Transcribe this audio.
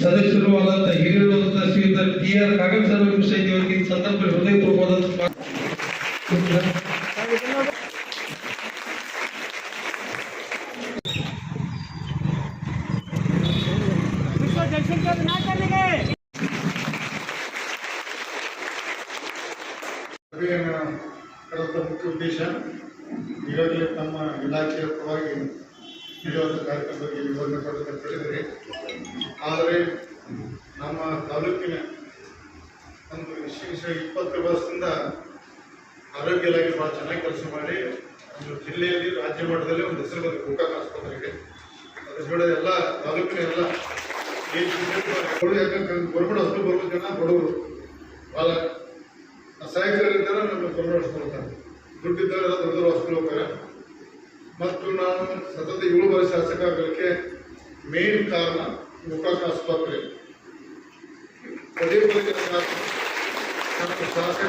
ಸದಸ್ಯರು ಆದಂತ ಹಿರಿಯರು ಆದಂತ ಶ್ರೀಯುತ ಟಿ ಆರ್ ಕಾಗಲ್ ಸರ್ವ ವಿಷಯ ಅವರಿಗೆ ಈ ಸಂದರ್ಭದಲ್ಲಿ ಹೃದಯಪೂರ್ವಕವಾದ ಸ್ವಾಗತ. विश्व जनसंख्या बना करने ಸಭೆಯನ್ನು ಕರೆದ ಮುಖ್ಯ ಉದ್ದೇಶ ಈಗಾಗಲೇ ತಮ್ಮ ಇಲಾಖೆಯ ಪರವಾಗಿ ನಡೆಯುವಂಥ ಕಾರ್ಯಕ್ರಮದಲ್ಲಿ ವಿವರಣೆ ಕೊಡೋದಕ್ಕೆ ಹೇಳಿದರೆ, ಆದರೆ ನಮ್ಮ ತಾಲೂಕಿನ ಒಂದು ವಿಶೇಷ ಇಪ್ಪತ್ತು ವರ್ಷದಿಂದ ಆರೋಗ್ಯ ಇಲಾಖೆ ಭಾಳ ಚೆನ್ನಾಗಿ ಕೆಲಸ ಮಾಡಿ, ಒಂದು ಜಿಲ್ಲೆಯಲ್ಲಿ ರಾಜ್ಯ ಮಟ್ಟದಲ್ಲಿ ಒಂದು ಹೆಸರು ಬಗ್ಗೆ ಗೋಕಾಕ್ ಆಸ್ಪತ್ರೆಗೆ. ಅದರ ಜೊತೆ ಎಲ್ಲ ತಾಲೂಕಿನ ಎಲ್ಲ ಯಾಕಂದ್ರೆ ಗೌರ್ಮೆಂಟ್ ಅಷ್ಟು ಬರೋ ಜನ ಬಡವರು. ಭಾಳ ಅಸಹಾಯಕರಿದ್ದಾರೆ ನಮ್ಮ ಗೌರ್ಮೆಂಟ್ ದುಡ್ಡಿದ್ದರೆ ದೊಡ್ಡ ಹಾಸ್ಪಿಟಲ್ ಹೋಗ್ತಾರೆ. ಮತ್ತು ನಾನು ಸತತ ಏಳು ವರ್ಷ ಶಾಸಕ ಆಗಲಿಕ್ಕೆ ಮೇನ್ ಕಾರಣ ಗೋಕಾಕ್ ಆಸ್ಪತ್ರೆ. ಪದೇ ಪದೇ ಶಾಸಕ